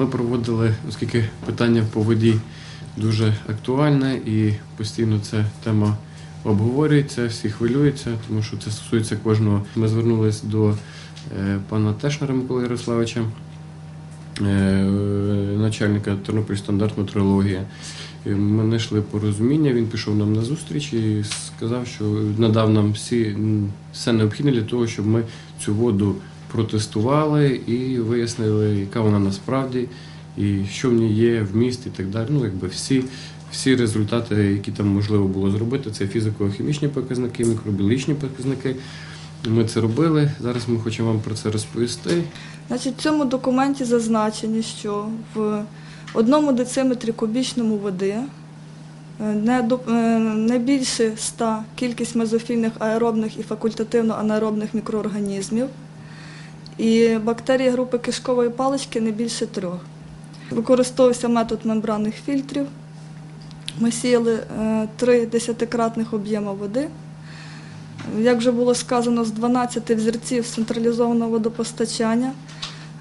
Ми проводили, оскільки питання по воді дуже актуальне і постійно ця тема обговорюється, всі хвилюються, тому що це стосується кожного. Ми звернулись до е, пана Тешнера Миколи Ярославича, е, начальника Тернопіль стандарт метрологія. Ми знайшли порозуміння, він пішов нам на зустріч і сказав, що надав нам всі, все необхідне для того, щоб ми цю воду протестували і вияснили, яка вона насправді, і що в ній є вміст і так далі. Ну, якби всі, всі результати, які там можливо було зробити, це фізико-хімічні показники, мікробіологічні показники. Ми це робили. Зараз ми хочемо вам про це розповісти. Значить, в цьому документі зазначено, що в одному дециметрі кубічному води е, е, не більше 100 кількість мезофільних аеробних і факультативно анаеробних мікроорганізмів, і бактерії групи кишкової палички не більше трьох. Використовувався метод мембранних фільтрів. Ми сіяли е, три десятикратних об'єма води. Як вже було сказано, з 12 взірців централізованого водопостачання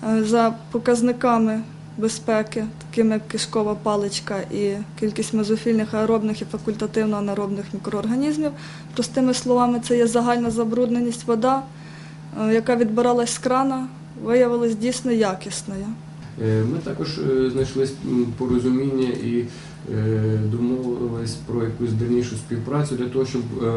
е, за показниками безпеки, такими як кишкова паличка і кількість мезофільних аеробних і факультативно анаеробних мікроорганізмів. Простими словами, це є загальна забрудненість вода, яка відбиралась з крана, виявилась дійсно якісною. Е, Ми також е, знайшли порозуміння і е, домовились про якусь дальнішу співпрацю для того, щоб е,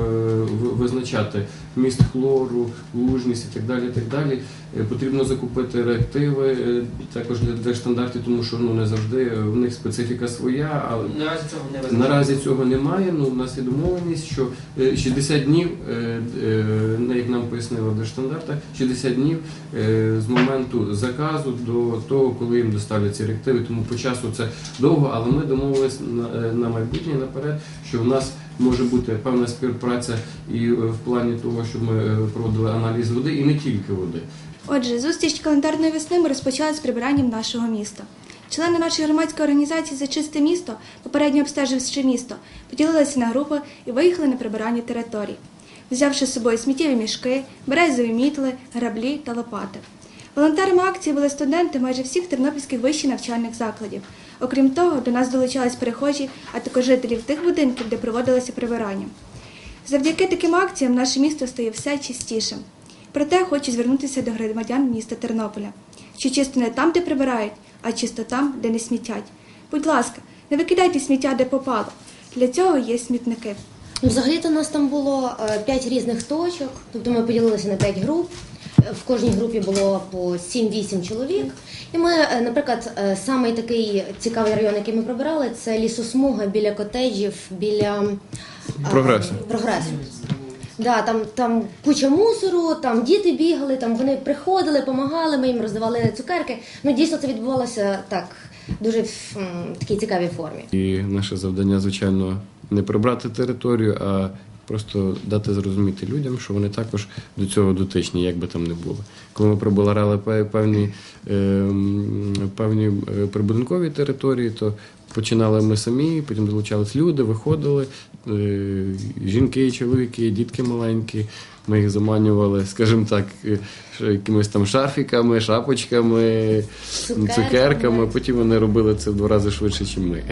визначати вміст хлору, лужність і так далі. І так далі. Е, Потрібно закупити реактиви е, також для держстандартів, тому що ну не завжди в них специфіка своя. Але Наразі цього не. Наразі цього немає. Ну у нас є домовленість, що е, 60 днів, е, е, як нам пояснили в держстандартах, 60 днів е, з моменту заказу до того, коли їм доставлять ці реактиви. Тому по часу це довго, але ми домовились на, е, на майбутнє наперед, що в нас може бути певна співпраця і е, в плані того, щоб ми е, проводили аналіз води, і не тільки води. Отже, зустріч календарної весни ми розпочали з прибиранням нашого міста. Члени нашої громадської організації за чисте місто, попередньо обстеживши місто, поділилися на групи і виїхали на прибирання територій, взявши з собою сміттєві мішки, березові мітли, граблі та лопати. Волонтерами акції були студенти майже всіх тернопільських вищих навчальних закладів. Окрім того, до нас долучались перехожі, а також жителі тих будинків, де проводилося прибирання. Завдяки таким акціям наше місто стає все чистішим. Проте хочу звернутися до громадян міста Тернополя, що чисто не там, де прибирають, а чисто там, де не смітять. Будь ласка, не викидайте сміття, де попало. Для цього є смітники. Взагалі-то у нас там було е, п'ять різних точок, тобто ми поділилися на п'ять груп. В кожній групі було по 7-8 чоловік. І ми, е, наприклад, е, самий такий цікавий район, який ми пробирали, це лісосмуга біля котеджів, біля е, Прогресу. прогресу. Да, там, там куча мусору, там діти бігали, там вони приходили, допомагали, ми їм роздавали цукерки. Ну дійсно це відбувалося так дуже в м, такій цікавій формі. І наше завдання, звичайно, не прибрати територію, а просто дати зрозуміти людям, що вони також до цього дотичні, як би там не було. Коли ми пе- певні, е, певні е, прибудинкові території, то починали ми самі, потім долучались люди, виходили е, жінки, чоловіки, дітки маленькі. Ми їх заманювали, скажімо так, е, якимись там шарфіками, шапочками, Цукерками. цукерками. Потім вони робили це в два рази швидше, ніж ми.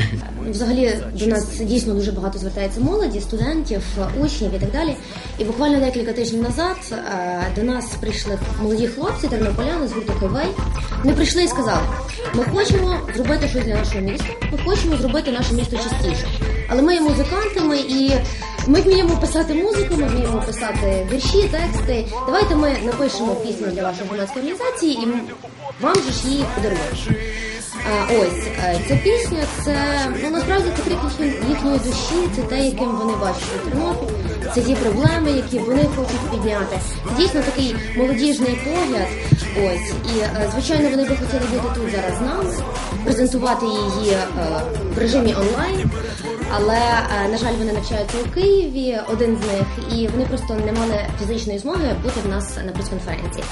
Взагалі до нас дійсно дуже багато звертається молоді, студентів, учнів і так далі. І буквально декілька тижнів назад е, до нас прийшли молоді хлопці, тернополяни з гурту Хивей. Вони прийшли і сказали: ми хочемо зробити щось для нашого міста, ми хочемо зробити наше місто чистіше. Але ми є музикантами і ми вміємо писати музику, ми вміємо писати вірші, тексти. Давайте ми напишемо пісню для вашої громадської організації і вам же ж її подаруємо. Ось е, ця пісня, це ну насправді це крик їхньої, душі, це те, яким вони бачать Тернопіль, це ті проблеми, які вони хочуть підняти. Це дійсно такий молодіжний погляд. Ось і е, звичайно, вони би хотіли бути тут зараз з нами, презентувати її е, в режимі онлайн. Але на жаль, вони навчаються у Києві, один з них, і вони просто не мали фізичної змоги бути в нас на прес-конференції.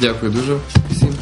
Дякую дуже всім.